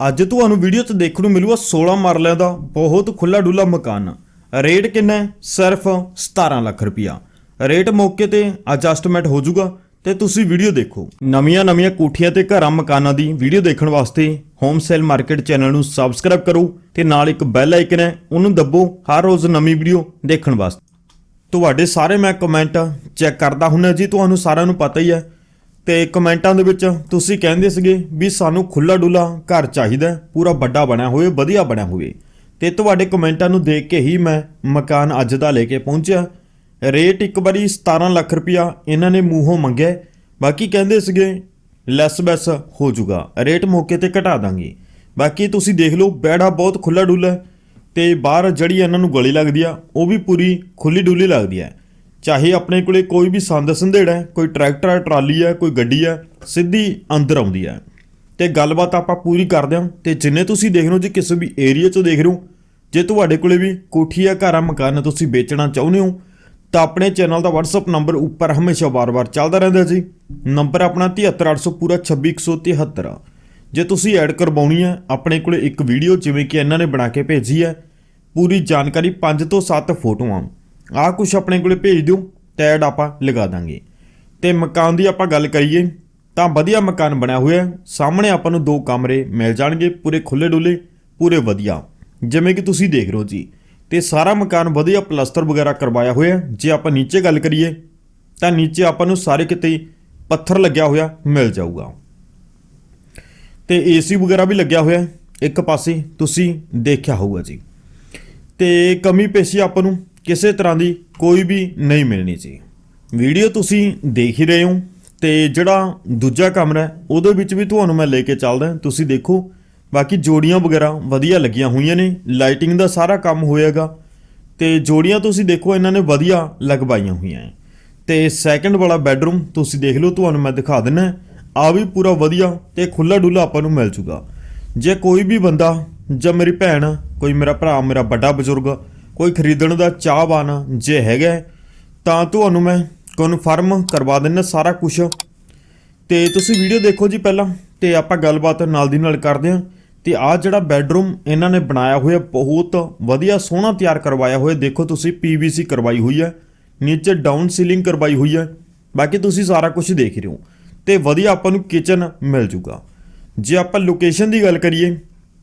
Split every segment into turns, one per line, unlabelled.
ਅੱਜ ਤੁਹਾਨੂੰ ਵੀਡੀਓ 'ਚ ਦੇਖਣ ਨੂੰ ਮਿਲੂਗਾ 16 ਮਰਲਿਆਂ ਦਾ ਬਹੁਤ ਖੁੱਲਾ ਡੁੱਲਾ ਮਕਾਨ। ਰੇਟ ਕਿੰਨਾ ਹੈ? ਸਿਰਫ 17 ਲੱਖ ਰੁਪਇਆ ਰੇਟ ਮੌਕੇ ਤੇ ਐਡਜਸਟਮੈਂਟ ਹੋ ਜਾਊਗਾ ਤੇ ਤੁਸੀਂ ਵੀਡੀਓ ਦੇਖੋ। ਨਵੀਆਂ ਨਵੀਆਂ ਕੋਠੀਆਂ ਤੇ ਘਰਾਂ ਮਕਾਨਾਂ ਦੀ ਵੀਡੀਓ ਦੇਖਣ ਵਾਸਤੇ ਹੋਮ ਸੇਲ ਮਾਰਕੀਟ ਚੈਨਲ ਨੂੰ ਸਬਸਕ੍ਰਾਈਬ ਕਰੋ ਤੇ ਨਾਲ ਇੱਕ ਬੈਲ ਆਈਕਨ ਹੈ, ਉਹਨੂੰ ਦੱਬੋ ਹਰ ਰੋਜ਼ ਨਵੀਂ ਵੀਡੀਓ ਦੇਖਣ ਵਾਸਤੇ। ਤੁਹਾਡੇ ਸਾਰੇ ਮੈਂ ਕਮੈਂਟ ਚੈੱਕ ਕਰਦਾ ਹੁੰਦਾ ਜੀ, ਤੁਹਾਨੂੰ ਸਾਰਿਆਂ ਨੂੰ ਪਤਾ ਹੀ ਹੈ। ਤੇ ਕਮੈਂਟਾਂ ਦੇ ਵਿੱਚ ਤੁਸੀਂ ਕਹਿੰਦੇ ਸੀਗੇ ਵੀ ਸਾਨੂੰ ਖੁੱਲਾ ਡੁੱਲਾ ਘਰ ਚਾਹੀਦਾ ਪੂਰਾ ਵੱਡਾ ਬਣਿਆ ਹੋਵੇ, ਵਧੀਆ ਬਣਿਆ ਹੋਵੇ। ਤੇ ਤੁਹਾਡੇ ਕਮੈਂਟਾਂ ਨੂੰ ਦੇਖ ਕੇ ਹੀ ਮੈਂ ਮਕਾਨ ਅੱਜ ਦਾ ਲੈ ਕੇ ਪਹੁੰਚਿਆ। ਰੇਟ ਇੱਕ ਵਾਰੀ 17 ਲੱਖ ਰੁਪਇਆ ਇਹਨਾਂ ਨੇ ਮੂੰਹੋਂ ਮੰਗਿਆ ਬਾਕੀ ਕਹਿੰਦੇ ਸੀਗੇ ਲੈਸ ਬੈਸ ਹੋ ਜਾਊਗਾ। ਰੇਟ ਮੌਕੇ ਤੇ ਘਟਾ ਦਾਂਗੇ। ਬਾਕੀ ਤੁਸੀਂ ਦੇਖ ਲਓ, ਬੈੜਾ ਬਹੁਤ ਖੁੱਲਾ ਡੁੱਲਾ ਹੈ ਤੇ ਬਾਹਰ ਜਿਹੜੀ ਇਹਨਾਂ ਨੂੰ ਗਲੀ ਲੱਗਦੀ ਆ, ਉਹ ਵੀ ਪੂਰੀ ਖੁੱਲੀ ਡੁੱਲੀ ਲੱਗਦੀ ਹੈ ਚਾਹੇ ਆਪਣੇ ਕੋਲੇ ਕੋਈ ਵੀ ਸੰਦ ਸੰਧੇੜਾ ਹੈ, ਕੋਈ ਟਰੈਕਟਰ ਹੈ, ਟਰਾਲੀ ਹੈ, ਕੋਈ ਗੱਡੀ ਹੈ, ਸਿੱਧੀ ਅੰਦਰ ਆਉਂਦੀ ਹੈ। ਤੇ ਗੱਲਬਾਤ ਆਪਾਂ ਪੂਰੀ ਕਰਦੇ ਹਾਂ। ਤੇ ਜਿੰਨੇ ਤੁਸੀਂ ਦੇਖ ਰਹੇ ਹੋ ਜੀ, ਕਿਸੇ ਵੀ ਏਰੀਆ 'ਚੋਂ ਦੇਖ ਰਹੇ ਹੋ, ਜੇ ਤੁਹਾਡੇ ਕੋਲੇ ਵੀ ਕੋਠੀ ਆ ਘਰ ਆ ਮਕਾਨ ਆ ਤੁਸੀਂ ਵੇਚਣਾ ਚਾਹੁੰਦੇ ਹੋ, ਤਾਂ ਆਪਣੇ ਚੈਨਲ ਦਾ WhatsApp ਨੰਬਰ ਉੱਪਰ ਹਮੇਸ਼ਾ ਵਾਰ-ਵਾਰ ਚੱਲਦਾ ਰਹਿੰਦਾ ਜੀ। ਨੰਬਰ ਆਪਣਾ 73800 ਪੂਰਾ 26173 ਜੇ ਤੁਸੀਂ ਐਡ ਕਰਵਾਉਣੀ ਹੈ, ਆਪਣੇ ਕੋਲੇ ਇੱਕ ਵੀਡੀਓ ਜਿਵੇਂ ਕਿ ਇਹਨਾਂ ਨੇ ਬਣਾ ਕੇ ਭੇਜੀ ਹੈ, ਪੂਰੀ ਜਾਣਕਾਰੀ 5 ਤੋਂ 7 ਫੋਟੋਆਂ। ਆਹ ਕੁਝ ਆਪਣੇ ਕੋਲੇ ਭੇਜ ਦਿਓ, ਟੈਡ ਆਪਾਂ ਲਗਾ ਦਾਂਗੇ। ਤੇ ਮਕਾਨ ਦੀ ਆਪਾਂ ਗੱਲ ਕਰੀਏ, ਤਾਂ ਵਧੀਆ ਮਕਾਨ ਬਣਿਆ ਹੋਇਆ ਸਾਹਮਣੇ ਆਪਾਂ ਨੂੰ ਦੋ ਕਮਰੇ ਮਿਲ ਜਾਣਗੇ, ਪੂਰੇ ਖੁੱਲੇ ਡੁੱਲੇ ਪੂਰੇ ਵਧੀਆ। ਜਿਵੇਂ ਕਿ ਤੁਸੀਂ ਦੇਖ ਰਹੇ ਹੋ ਜੀ। ਤੇ ਸਾਰਾ ਮਕਾਨ ਵਧੀਆ ਪਲਸਤਰ ਵਗੈਰਾ ਕਰਵਾਇਆ ਹੋਇਆ ਜੇ ਆਪਾਂ ਨੀਚੇ ਗੱਲ ਕਰੀਏ, ਤਾਂ ਨੀਚੇ ਆਪਾਂ ਨੂੰ ਸਾਰੇ ਕਿਤੇ ਪੱਥਰ ਲੱਗਿਆ ਹੋਇਆ ਮਿਲ ਜਾਊਗਾ। ਤੇ ਏਸੀ ਵਗੈਰਾ ਵੀ ਲੱਗਿਆ ਹੋਇਆ ਇੱਕ ਪਾਸੇ ਤੁਸੀਂ ਦੇਖਿਆ ਹੋਊਗਾ ਜੀ। ਤੇ ਕਮੀ ਪੇਸ਼ੀ ਆਪਾਂ ਨੂੰ ਕਿਸੇ ਤਰ੍ਹਾਂ ਦੀ ਕੋਈ ਵੀ ਨਹੀਂ ਮਿਲਣੀ ਜੀ ਵੀਡੀਓ ਤੁਸੀਂ ਦੇਖ ਹੀ ਰਹੇ ਹੋ ਤੇ ਜਿਹੜਾ ਦੂਜਾ ਕਮਰਾ ਉਹਦੇ ਵਿੱਚ ਵੀ ਤੁਹਾਨੂੰ ਮੈਂ ਲੈ ਕੇ ਚੱਲਦਾ ਤੁਸੀਂ ਦੇਖੋ, ਬਾਕੀ ਜੋੜੀਆਂ ਵਗੈਰਾ ਵਧੀਆ ਲੱਗੀਆਂ ਹੋਈਆਂ ਨੇ ਲਾਈਟਿੰਗ ਦਾ ਸਾਰਾ ਕੰਮ ਹੋਏਗਾ ਤੇ ਜੋੜੀਆਂ ਤੁਸੀਂ ਦੇਖੋ, ਇਹਨਾਂ ਨੇ ਵਧੀਆ ਲਗਵਾਈਆਂ ਹੋਈਆਂ ਹੈ ਤੇ ਸੈਕੰਡ ਵਾਲਾ ਬੈੱਡਰੂਮ ਤੁਸੀਂ ਦੇਖ ਲਓ, ਤੁਹਾਨੂੰ ਮੈਂ ਦਿਖਾ ਦਿੰਨਾ ਆ ਵੀ ਪੂਰਾ ਵਧੀਆ ਤੇ ਖੁੱਲਾ ਡੁੱਲਾ ਆਪਾਂ ਨੂੰ ਮਿਲ ਜੂਗਾ ਜੇ ਕੋਈ ਵੀ ਬੰਦਾ ਜਾਂ ਮੇਰੀ ਭੈਣ, ਕੋਈ ਮੇਰਾ ਭਰਾ, ਮੇਰਾ ਵੱਡਾ ਬਜ਼ੁਰਗ ਕੋਈ ਖਰੀਦਣ ਦਾ ਚਾਹਵਾਨ ਜੇ ਹੈਗਾ ਤਾਂ ਤੁਹਾਨੂੰ ਮੈਂ ਕਨਫਰਮ ਕਰਵਾ ਦਿੰਨਾ ਸਾਰਾ ਕੁਝ ਤੇ ਤੁਸੀਂ ਵੀਡੀਓ ਦੇਖੋ ਜੀ ਪਹਿਲਾਂ, ਤੇ ਆਪਾਂ ਗੱਲਬਾਤ ਨਾਲ ਦੀ ਨਾਲ ਕਰਦੇ ਹਾਂ। ਤੇ ਆਹ ਜਿਹੜਾ ਬੈੱਡਰੂਮ ਇਹਨਾਂ ਨੇ ਬਣਾਇਆ ਹੋਇਆ, ਬਹੁਤ ਵਧੀਆ ਸੋਹਣਾ ਤਿਆਰ ਕਰਵਾਇਆ ਹੋਇਆ। ਦੇਖੋ ਤੁਸੀਂ ਪੀਵੀਸੀ ਕਰਵਾਈ ਹੋਈ ਹੈ, ਨੀਚੇ ਡਾਊਨ ਸੀਲਿੰਗ ਕਰਵਾਈ ਹੋਈ ਹੈ, ਬਾਕੀ ਤੁਸੀਂ ਸਾਰਾ ਕੁਝ ਦੇਖ ਰਹੇ ਹੋ। ਤੇ ਵਧੀਆ ਆਪਾਂ ਨੂੰ ਕਿਚਨ ਮਿਲ ਜੂਗਾ। ਜੇ ਆਪਾਂ ਲੋਕੇਸ਼ਨ ਦੀ ਗੱਲ ਕਰੀਏ,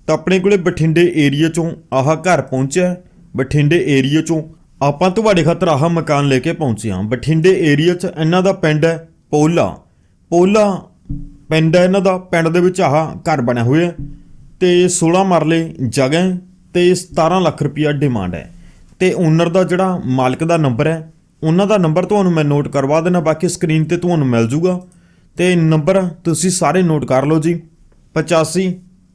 ਤਾਂ ਆਪਣੇ ਕੋਲੇ ਬਠਿੰਡੇ ਏਰੀਆ ਚੋਂ ਆਹ ਘਰ ਪਹੁੰਚਿਆ ਬਠਿੰਡੇ ਏਰੀਆ ਚੋਂ ਆਪਾਂ ਤੁਹਾਡੇ ਖਾਤਰ ਆਹ ਮਕਾਨ ਲੈ ਕੇ ਪਹੁੰਚੇ ਹਾਂ। ਬਠਿੰਡੇ ਏਰੀਆ 'ਚ ਇਹਨਾਂ ਦਾ ਪਿੰਡ ਹੈ ਪੋਲਾ। ਪੋਲਾ ਪਿੰਡ ਹੈ ਇਹਨਾਂ ਦਾ, ਪਿੰਡ ਦੇ ਵਿੱਚ ਆਹ ਘਰ ਬਣਿਆ ਹੋਇਆ ਹੈ ਤੇ 16 ਮਰਲੇ ਜਗ੍ਹਾ ਹੈ ਤੇ 17 ਲੱਖ ਰੁਪਇਆ ਡਿਮਾਂਡ ਹੈ। ਤੇ ਓਨਰ ਦਾ ਜਿਹੜਾ ਮਾਲਕ ਦਾ ਨੰਬਰ ਹੈ, ਉਹਨਾਂ ਦਾ ਨੰਬਰ ਤੁਹਾਨੂੰ ਮੈਂ ਨੋਟ ਕਰਵਾ ਦੇਣਾ ਬਾਕੀ ਸਕਰੀਨ ਤੇ ਤੁਹਾਨੂੰ ਮਿਲ ਜੂਗਾ। ਤੇ ਨੰਬਰ ਤੁਸੀਂ ਸਾਰੇ ਨੋਟ ਕਰ ਲਓ ਜੀ 85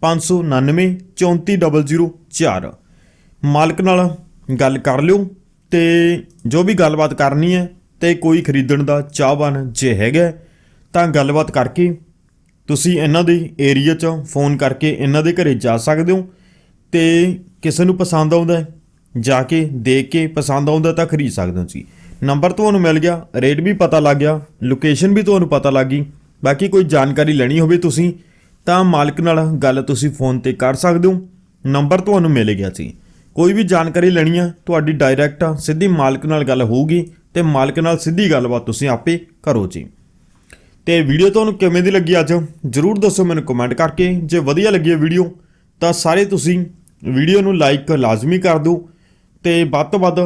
599 34004 ਮਾਲਕ ਨਾਲ ਗੱਲ ਕਰ ਲਿਓ ਤੇ ਜੋ ਵੀ ਗੱਲਬਾਤ ਕਰਨੀ ਹੈ ਤੇ ਕੋਈ ਖਰੀਦਣ ਦਾ ਚਾਹਵਾਨ ਜੇ ਹੈਗਾ ਤਾਂ ਗੱਲਬਾਤ ਕਰਕੇ ਤੁਸੀਂ ਇਹਨਾਂ ਦੇ ਏਰੀਆ 'ਚ ਫੋਨ ਕਰਕੇ ਇਹਨਾਂ ਦੇ ਘਰੇ ਜਾ ਸਕਦੇ ਹੋ ਤੇ ਕਿਸੇ ਨੂੰ ਪਸੰਦ ਆਉਂਦਾ ਜਾ ਕੇ ਦੇਖ ਕੇ ਪਸੰਦ ਆਉਂਦਾ ਤਾਂ ਖਰੀਦ ਸਕਦੇ ਹੋ ਜੀ। ਨੰਬਰ ਤੁਹਾਨੂੰ ਮਿਲ ਗਿਆ, ਰੇਟ ਵੀ ਪਤਾ ਲੱਗ ਗਿਆ, ਲੋਕੇਸ਼ਨ ਵੀ ਤੁਹਾਨੂੰ ਪਤਾ ਲੱਗ ਗਈ, ਬਾਕੀ ਕੋਈ ਜਾਣਕਾਰੀ ਲੈਣੀ ਹੋਵੇ ਤੁਸੀਂ, ਤਾਂ ਮਾਲਕ ਨਾਲ ਗੱਲ ਤੁਸੀਂ ਫੋਨ ਤੇ ਕਰ ਸਕਦੇ ਹੋ, ਨੰਬਰ ਤੁਹਾਨੂੰ ਮਿਲ ਗਿਆ ਜੀ। ਕੋਈ ਵੀ ਜਾਣਕਾਰੀ ਲੈਣੀ ਆ, ਤੁਹਾਡੀ ਡਾਇਰੈਕਟ ਸਿੱਧੀ ਮਾਲਕ ਨਾਲ ਗੱਲ ਹੋਊਗੀ ਤੇ ਮਾਲਕ ਨਾਲ ਸਿੱਧੀ ਗੱਲਬਾਤ ਤੁਸੀਂ ਆਪੇ ਕਰੋ ਜੀ। ਤੇ ਵੀਡੀਓ ਤੁਹਾਨੂੰ ਕਿਵੇਂ ਦੀ ਲੱਗੀ ਅੱਜ? ਜਰੂਰ ਦੱਸੋ ਮੈਨੂੰ ਕਮੈਂਟ ਕਰਕੇ। ਜੇ ਵਧੀਆ ਲੱਗੀ ਹੈ ਵੀਡੀਓ ਤਾਂ ਸਾਰੇ ਤੁਸੀਂ ਵੀਡੀਓ ਨੂੰ ਲਾਈਕ ਲਾਜ਼ਮੀ ਕਰ ਦਿਓ ਤੇ ਵੱਧ ਤੋਂ ਵੱਧ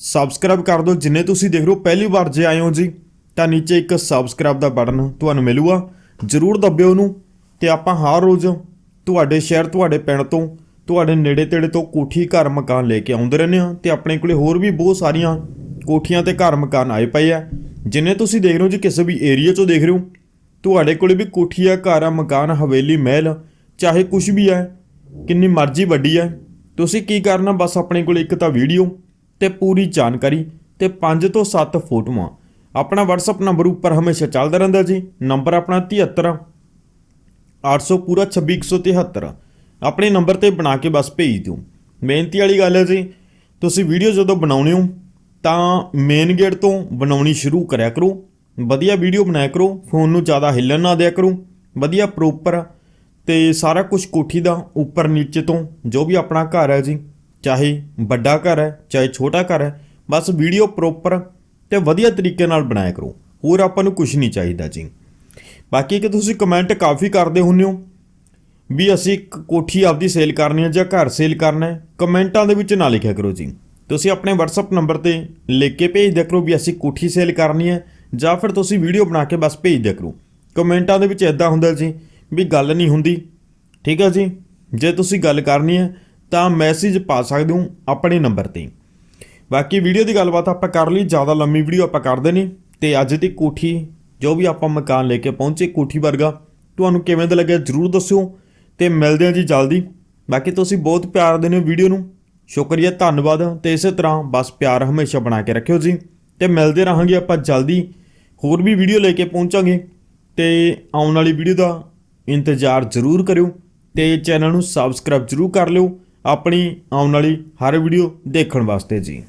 ਸਬਸਕ੍ਰਾਈਬ ਕਰ ਦਿਓ। ਜਿੰਨੇ ਤੁਸੀਂ ਦੇਖ ਰਹੇ ਹੋ, ਪਹਿਲੀ ਵਾਰ ਜੇ ਆਏ ਹੋ ਜੀ, ਤਾਂ ਨੀਚੇ ਇੱਕ ਸਬਸਕ੍ਰਾਈਬ ਦਾ ਬਟਨ ਤੁਹਾਨੂੰ ਮਿਲੂਗਾ। ਜਰੂਰ ਦੱਬਿਓ ਉਹਨੂੰ ਤੇ ਆਪਾਂ ਹਰ ਰੋਜ਼ ਤੁਹਾਡੇ ਸ਼ਹਿਰ ਤੁਹਾਡੇ ਪਿੰਡ ਤੋਂ ਤੁਹਾਡੇ ਨੇੜੇ ਤੇੜੇ ਤੋਂ ਕੋਠੀ ਘਰ ਮਕਾਨ ਲੈ ਕੇ ਆਉਂਦੇ ਰਹਿੰਦੇ ਹਾਂ ਤੇ ਆਪਣੇ ਕੋਲੇ ਹੋਰ ਵੀ ਬਹੁਤ ਸਾਰੀਆਂ ਕੋਠੀਆਂ ਤੇ ਘਰ ਮਕਾਨ ਆਏ ਪਏ ਆ। ਜਿੰਨੇ ਤੁਸੀਂ ਦੇਖ ਰਹੇ ਹੋ ਜੀ ਕਿਸੇ ਵੀ ਏਰੀਆ 'ਚੋਂ ਦੇਖ ਰਹੇ ਹੋ, ਤੁਹਾਡੇ ਕੋਲੇ ਵੀ ਕੋਠੀ ਆ, ਘਰ ਆ, ਮਕਾਨ, ਹਵੇਲੀ, ਮਹਿਲ, ਚਾਹੇ ਕੁਝ ਵੀ ਹੈ ਕਿੰਨੀ ਮਰਜ਼ੀ ਵੱਡੀ ਹੈ ਤੁਸੀਂ ਕੀ ਕਰਨਾ, ਬਸ ਆਪਣੇ ਕੋਲ ਇੱਕ ਤਾਂ ਵੀਡੀਓ ਤੇ ਪੂਰੀ ਜਾਣਕਾਰੀ ਤੇ 5 ਤੋਂ 7 ਫੋਟੋਆਂ। ਆਪਣਾ WhatsApp ਨੰਬਰ ਉੱਪਰ ਹਮੇਸ਼ਾ ਚੱਲਦਾ ਰਹਿੰਦਾ ਜੀ। ਨੰਬਰ ਆਪਣਾ 73 800 ਪੂਰਾ 26173 ਆਪਣੇ ਨੰਬਰ ਤੇ ਬਣਾ ਕੇ ਬਸ ਭੇਜ ਦਿਓ। ਬੇਨਤੀ ਵਾਲੀ ਗੱਲ ਹੈ ਜੀ। ਤੁਸੀਂ ਵੀਡੀਓ ਜਦੋਂ ਬਣਾਉਣੇ ਹੋ, ਤਾਂ ਮੇਨ ਗੇਟ ਤੋਂ ਬਣਾਉਣੀ ਸ਼ੁਰੂ ਕਰਿਆ ਕਰੋ। ਵਧੀਆ ਵੀਡੀਓ ਬਣਾਇਆ ਕਰੋ। ਫੋਨ ਨੂੰ ਜ਼ਿਆਦਾ ਹਿੱਲਣ ਨਾ ਦਿਆ ਕਰੋ। ਵਧੀਆ ਪ੍ਰੋਪਰ ਤੇ ਸਾਰਾ ਕੁਝ ਕੋਠੀ ਦਾ ਉੱਪਰ ਨੀਚੇ ਤੋਂ ਜੋ ਵੀ ਆਪਣਾ ਘਰ ਹੈ ਜੀ, ਚਾਹੇ ਵੱਡਾ ਘਰ ਹੈ, ਚਾਹੇ ਛੋਟਾ ਘਰ ਹੈ, ਬਸ ਵੀਡੀਓ ਪ੍ਰੋਪਰ ਤੇ ਵਧੀਆ ਤਰੀਕੇ ਨਾਲ ਬਣਾਇਆ ਕਰੋ। ਹੋਰ ਆਪਾਂ ਨੂੰ ਕੁਝ ਨਹੀਂ ਚਾਹੀਦਾ ਜੀ। ਬਾਕੀ ਕਿ ਤੁਸੀਂ ਕਮੈਂਟ ਕਾਫੀ ਕਰਦੇ ਹੁੰਦੇ ਹੋ। ਵੀ ਅਸੀਂ ਇੱਕ ਕੋਠੀ ਆਪਦੀ ਸੇਲ ਕਰਨੀ ਹੈ ਜਾਂ ਘਰ ਸੇਲ ਕਰਨਾ ਹੈ, ਕਮੈਂਟਾਂ ਦੇ ਵਿੱਚ ਨਾ ਲਿਖਿਆ ਕਰੋ ਜੀ। ਤੁਸੀਂ ਆਪਣੇ WhatsApp ਨੰਬਰ ਤੇ ਲਿਖ ਕੇ ਭੇਜ ਦਿਆ ਕਰੋ ਵੀ ਅਸੀਂ ਕੋਠੀ ਸੇਲ ਕਰਨੀ ਹੈ ਜਾਂ ਫਿਰ ਤੁਸੀਂ ਵੀਡੀਓ ਬਣਾ ਕੇ ਬਸ ਭੇਜ ਦਿਆ ਕਰੋ। ਕਮੈਂਟਾਂ ਦੇ ਵਿੱਚ ਇਦਾਂ ਹੁੰਦਾ ਜੀ ਵੀ ਗੱਲ ਨਹੀਂ ਹੁੰਦੀ, ਠੀਕ ਹੈ ਜੀ? ਜੇ ਤੁਸੀਂ ਗੱਲ ਕਰਨੀ ਹੈ ਤਾਂ ਮੈਸੇਜ ਪਾ ਸਕਦੇ ਹੋ ਆਪਣੇ ਨੰਬਰ ਤੇ। ਬਾਕੀ ਵੀਡੀਓ ਦੀ ਗੱਲਬਾਤ ਆਪਾਂ ਕਰ ਲਈ, ਜ਼ਿਆਦਾ ਲੰਮੀ ਵੀਡੀਓ ਆਪਾਂ ਕਰਦੇ ਨਹੀਂ। ਤੇ ਅੱਜ ਦੀ ਕੋਠੀ, ਜੋ ਵੀ ਆਪਾਂ ਮਕਾਨ ਲੈ ਕੇ ਪਹੁੰਚੇ ਕੋਠੀ ਵਰਗਾ, ਤੁਹਾਨੂੰ ਕਿਵੇਂ ਦਾ ਲੱਗਿਆ ਜਰੂਰ ਦੱਸਿਓ। ਤੇ ਮਿਲਦੇ ਹਾਂ ਜੀ ਜਲਦੀ। ਬਾਕੀ ਤੁਸੀਂ ਬਹੁਤ ਪਿਆਰ ਦਿੰਦੇ ਹੋ ਵੀਡੀਓ ਨੂੰ। ਸ਼ੁਕਰੀਆ, ਧੰਨਵਾਦ। ਤੇ ਇਸੇ ਤਰ੍ਹਾਂ ਬਸ ਪਿਆਰ ਹਮੇਸ਼ਾ ਬਣਾ ਕੇ ਰੱਖਿਓ ਜੀ। ਤੇ ਮਿਲਦੇ ਰਹਾਂਗੇ ਆਪਾਂ ਜਲਦੀ। ਹੋਰ ਵੀ ਵੀਡੀਓ ਲੈ ਕੇ ਪਹੁੰਚਾਂਗੇ। ਤੇ ਆਉਣ ਵਾਲੀ ਵੀਡੀਓ ਦਾ ਇੰਤਜ਼ਾਰ ਜ਼ਰੂਰ ਕਰਿਓ। ਤੇ ਚੈਨਲ ਨੂੰ ਸਬਸਕ੍ਰਾਈਬ ਜ਼ਰੂਰ ਕਰ ਲਿਓ। ਆਪਣੀ ਆਉਣ ਵਾਲੀ ਹਰ ਵੀਡੀਓ ਦੇਖਣ ਵਾਸਤੇ ਜੀ।